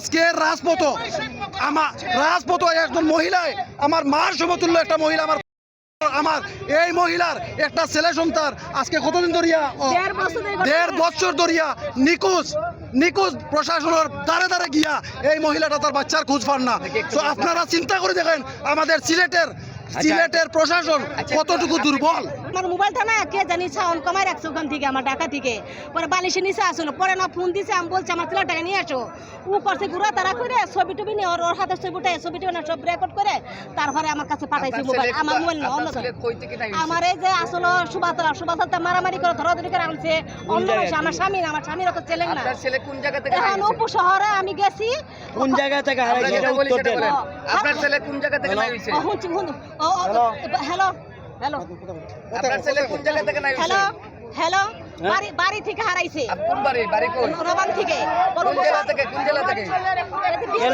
আজকে রাজপথ আমার রাজপথ একজন মহিলায় আমার মার সমতুল্য একটা মহিলা আমার আমার এই মহিলার একটা ছেলে সন্তান আজকে কতদিন ধরিয়া দেড় বছর। দেড় ধরিয়া নিখোঁজ নিখোঁজ প্রশাসনের দ্বারে দ্বারে গিয়া এই মহিলাটা তার বাচ্চার খোঁজ পান না তো আপনারা চিন্তা করে দেখেন আমাদের সিলেটের সিলেটের প্রশাসন কতটুকু দুর্বল? আমার মোবাইলটা না কে জানি সাউন্ড কমাই রাখছে ওখান থেকে আমার ঢাকা থেকে। পরে বালিশের নিচে আসলো পরে না ফোন দিছে আমি বলছি আমার ছেলেটাকে নিয়ে আসো ও করছে ঘুরা তারা করে ছবি টবি নিয়ে ওর ওর হাতে ছবিটা ছবি টবি না সব রেকর্ড করে তারপরে আমার কাছে পাঠাইছে মোবাইল। আমার মোবাইল না অন্য ধরে। আমার এই যে আসলে সুবাতলা সুবাতলা মারামারি করে ধরাধরি করে আনছে অন্য মাসে আমার স্বামী না আমার স্বামীর তো ছেলে না। ছেলে কোন জায়গা থেকে এখন হারিয়েছে? উপ শহরে আমি গেছি। কোন জায়গা থেকে হারাইছে? উত্তর দেন। হ্যাঁ। আপনার ছেলে কোন জায়গা থেকে হয়েছে ও, হ্যালো? হ্যালো? আপনার ছেলে কোন জায়গা থেকে নাই হ্যালো? হ্যালো? বাড়ি বাড়ি থেকে হারাইছে। কোন বাড়ি? বাড়ি কোন? রবান থেকে। কোন জেলা থেকে? কোন জেলা থেকে?